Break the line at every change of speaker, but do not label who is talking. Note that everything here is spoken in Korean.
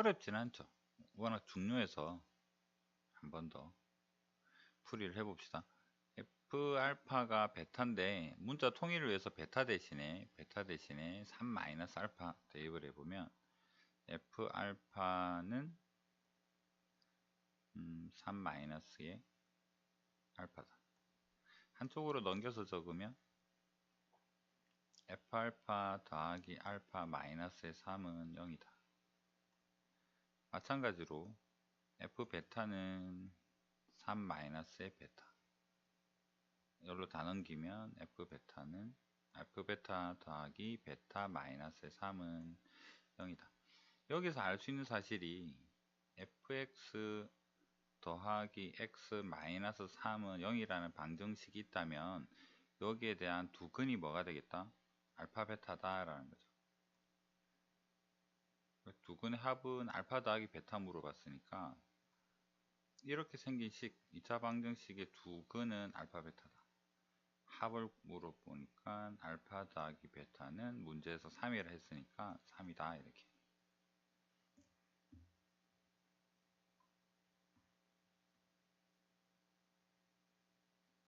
어렵진 않죠. 워낙 중요해서 한 번 더 풀이를 해봅시다. F알파가 베타인데 문자 통일을 위해서 베타 대신에 베타 대신에 3 알파 대입을 해보면 F알파는 음, 3 마이너스의 알파다. 한쪽으로 넘겨서 적으면 F알파 더하기 알파 마이너스의 3은 0이다. 마찬가지로 F베타는 3 마이너스의 베타. 이걸로 다 넘기면 F베타는 F베타 더하기 베타 마이너스의 3은 0이다. 여기서 알 수 있는 사실이 fx 더하기 x 마이너스 3은 0이라는 방정식이 있다면 여기에 대한 두 근이 뭐가 되겠다? 알파 베타다 라는 거죠. 두 근의 합은 알파 더하기 베타 물어봤으니까 이렇게 생긴 식 2차 방정식의 두 근은 알파 베타다. 합을 물어보니까 알파 더하기 베타는 문제에서 3이라 했으니까 3이다 이렇게